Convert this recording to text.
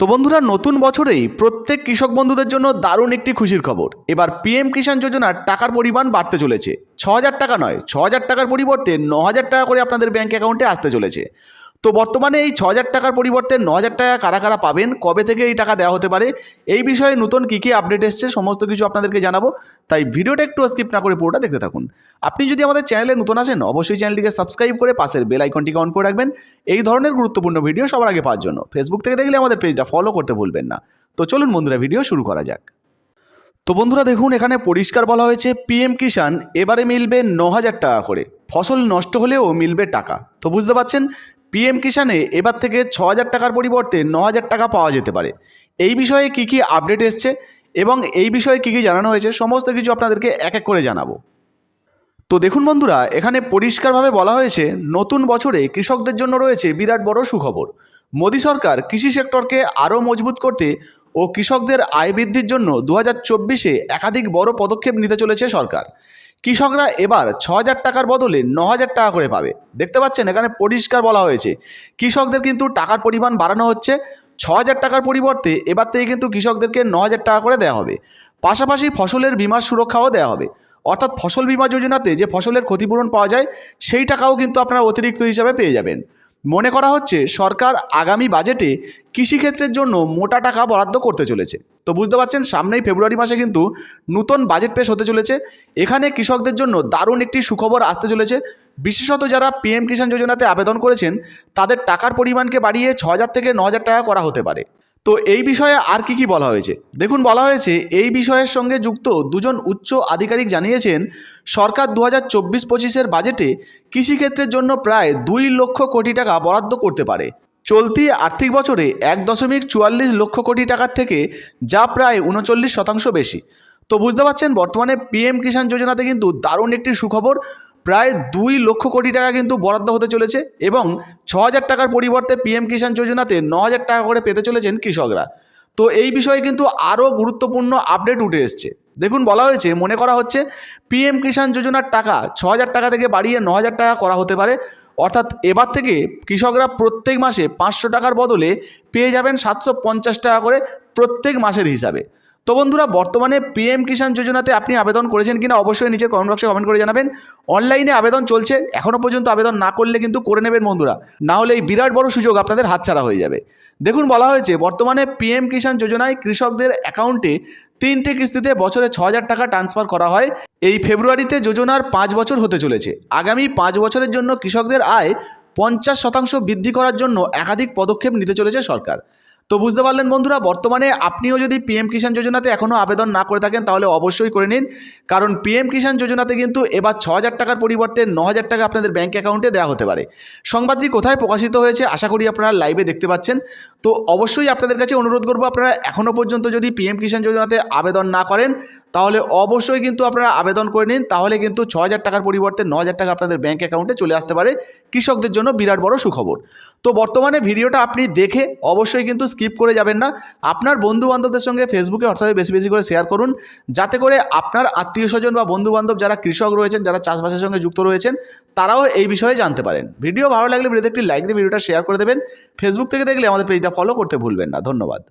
তো বন্ধুরা, নতুন বছরেই প্রত্যেক কৃষক বন্ধুদের জন্য দারুণ একটি খুশির খবর। এবার পিএম কিষাণ যোজনার টাকার পরিমাণ বাড়তে চলেছে। ছ হাজার টাকা নয়, ছ হাজার টাকার পরিবর্তে ন হাজার টাকা করে আপনাদের ব্যাঙ্ক অ্যাকাউন্টে আসতে চলেছে। তো বর্তমানে এই ছ হাজার টাকার পরিবর্তে ন হাজার টাকা কারা কারা পাবেন? কবে থেকে এই টাকা দেওয়া হতে পারে? এই বিষয়ে নতুন কী কী আপডেট এসছে সমস্ত কিছু আপনাদেরকে জানাব। তাই ভিডিওটা একটু স্কিপ না করে পুরোটা দেখতে থাকুন। আপনি যদি আমাদের চ্যানেলে নতুন আসেন, অবশ্যই চ্যানেলটিকে সাবস্ক্রাইব করে পাশের বেল আইকনটিকে অন করে রাখবেন। এই ধরনের গুরুত্বপূর্ণ ভিডিও সবার আগে পাওয়ার জন্য। ফেসবুক থেকে দেখলে আমাদের পেজটা ফলো করতে ভুলবেন না। তো চলুন বন্ধুরা, ভিডিও শুরু করা যাক। তো বন্ধুরা, দেখুন, এখানে পরিষ্কার বলা হয়েছে পিএম কিষাণ এবারে মিলবে ন হাজার টাকা করে। ফসল নষ্ট হলেও মিলবে টাকা। তো বুঝতে পারছেন পিএম কিষাণে এবার থেকে ছ হাজার টাকার পরিবর্তে ন হাজার টাকা পাওয়া যেতে পারে। এই বিষয়ে কি কি আপডেট এসছে এবং এই বিষয়ে কি কি জানানো হয়েছে সমস্ত কিছু আপনাদেরকে এক এক করে জানাব। তো দেখুন বন্ধুরা, এখানে পরিষ্কারভাবে বলা হয়েছে, নতুন বছরে কৃষকদের জন্য রয়েছে বিরাট বড় সুখবর। মোদী সরকার কৃষি সেক্টরকে আরও মজবুত করতে ও কৃষকদের আয় বৃদ্ধির জন্য দু হাজার চব্বিশে একাধিক বড় পদক্ষেপ নিতে চলেছে সরকার। কৃষকরা এবার ছ হাজার টাকার বদলে ন হাজার টাকা করে পাবে। দেখতে পাচ্ছেন, এখানে পরিষ্কার বলা হয়েছে। কৃষকদের কিন্তু টাকার পরিমাণ বাড়ানো হচ্ছে। ছ হাজার টাকার পরিবর্তে এবার থেকে কিন্তু কৃষকদেরকে ন হাজার টাকা করে দেওয়া হবে। পাশাপাশি ফসলের বিমার সুরক্ষাও দেওয়া হবে। অর্থাৎ ফসল বিমা যোজনাতে যে ফসলের ক্ষতিপূরণ পাওয়া যায়, সেই টাকাও কিন্তু আপনারা অতিরিক্ত হিসাবে পেয়ে যাবেন। মনে করা হচ্ছে সরকার আগামী বাজেটে কৃষিক্ষেত্রের জন্য মোটা টাকা বরাদ্দ করতে চলেছে। তো বুঝতে পারছেন, সামনেই ফেব্রুয়ারি মাসে কিন্তু নতুন বাজেট পেশ হতে চলেছে। এখানে কৃষকদের জন্য দারুণ একটি সুখবর আসতে চলেছে। বিশেষত যারা পিএম কিষাণ যোজনাতে আবেদন করেছেন, তাদের টাকার পরিমাণকে বাড়িয়ে ছ হাজার থেকে ন হাজার টাকা করা হতে পারে। তো এই বিষয়ে আর কি কি বলা হয়েছে? দেখুন, বলা হয়েছে, এই বিষয়ের সঙ্গে যুক্ত দুজন উচ্চ আধিকারিক জানিয়েছেন সরকার দু হাজার চব্বিশ পঁচিশের বাজেটে কৃষিক্ষেত্রের জন্য প্রায় দুই লক্ষ কোটি টাকা বরাদ্দ করতে পারে। চলতি আর্থিক বছরে এক দশমিক চুয়াল্লিশ লক্ষ কোটি টাকার থেকে যা প্রায় উনচল্লিশ শতাংশ বেশি। তো বুঝতে পারছেন, বর্তমানে পিএম কিষাণ যোজনাতে কিন্তু দারুণ একটি সুখবর, প্রায় দুই লক্ষ কোটি টাকা কিন্তু বরাদ্দ হতে চলেছে এবং ছ হাজার টাকার পরিবর্তে পিএম কিষাণ যোজনাতে ন হাজার টাকা করে পেতে চলেছেন কৃষকরা। তো এই বিষয়ে কিন্তু আরও গুরুত্বপূর্ণ আপডেট উঠে এসছে। দেখুন বলা হয়েছে, মনে করা হচ্ছে পিএম কিষাণ যোজনার টাকা ছ টাকা থেকে বাড়িয়ে ন টাকা করা হতে পারে। অর্থাৎ এবার থেকে কৃষকরা প্রত্যেক মাসে পাঁচশো টাকার বদলে পেয়ে যাবেন সাতশো পঞ্চাশ টাকা করে প্রত্যেক মাসের হিসাবে। তো বন্ধুরা, বর্তমানে পিএম কিষাণ যোজনাতে আপনি আবেদন করেছেন কিনা অবশ্যই নিচের কমেন্ট বক্সে কমেন্ট করে জানাবেন। অনলাইনে আবেদন চলছে এখনও পর্যন্ত আবেদন না করলে কিন্তু করে নেবেন বন্ধুরা। না হলে এই বিরাট বড় সুযোগ আপনাদের হাতছাড়া হয়ে যাবে। দেখুন বলা হয়েছে, বর্তমানে পিএম কিষাণ যোজনায় কৃষকদের অ্যাকাউন্টে তিনটে কিস্তিতে বছরে ছ হাজার টাকা ট্রান্সফার করা হয়। এই ফেব্রুয়ারিতে যোজনার পাঁচ বছর হতে চলেছে। আগামী পাঁচ বছরের জন্য কৃষকদের আয় পঞ্চাশ শতাংশ বৃদ্ধি করার জন্য একাধিক পদক্ষেপ নিতে চলেছে সরকার। তো বুঝতে পারলেন বন্ধুরা, বর্তমানে আপনিও যদি পিএম কিষাণ যোজনাতে এখনও আবেদন না করে থাকেন, তাহলে অবশ্যই করে নিন। কারণ পিএম কিষাণ যোজনাতে কিন্তু এবার ছ হাজার টাকার পরিবর্তে ন হাজার টাকা আপনাদের ব্যাঙ্ক অ্যাকাউন্টে দেওয়া হতে পারে। সংবাদটি কোথায় প্রকাশিত হয়েছে, আশা করি আপনারা লাইভে দেখতে পাচ্ছেন। তো অবশ্যই আপনাদের কাছে অনুরোধ করব, আপনারা এখনও পর্যন্ত যদি পিএম কিষাণ যোজনাতে আবেদন না করেন তাহলে অবশ্যই কিন্তু আপনারা আবেদন করে নিন। তাহলে কিন্তু ছ হাজার টাকার পরিবর্তে ন হাজার টাকা আপনাদের ব্যাঙ্ক অ্যাকাউন্টে চলে আসতে পারে কৃষকদের জন্য বিরাট বড় সুখবর। তো বর্তমানে ভিডিওটা আপনি দেখে অবশ্যই কিন্তু স্কিপ করে যাবেন না। আপনার বন্ধু বান্ধবদের সঙ্গে ফেসবুকে হোয়াটসঅ্যাপে বেশি বেশি করে শেয়ার করুন। যাতে করে আপনার আত্মীয় স্বজন বা বন্ধু বান্ধব যারা কৃষক রয়েছেন, যারা চাষবাসের সঙ্গে যুক্ত রয়েছেন, তারাও এই বিষয়ে জানতে পারেন। ভিডিও ভালো লাগলে ভিডিওতে একটি লাইক দিয়ে ভিডিওটা শেয়ার করে দেবেন। ফেসবুক থেকে দেখলে আমাদের পেজটা ফলো করতে ভুলবেন না। ধন্যবাদ।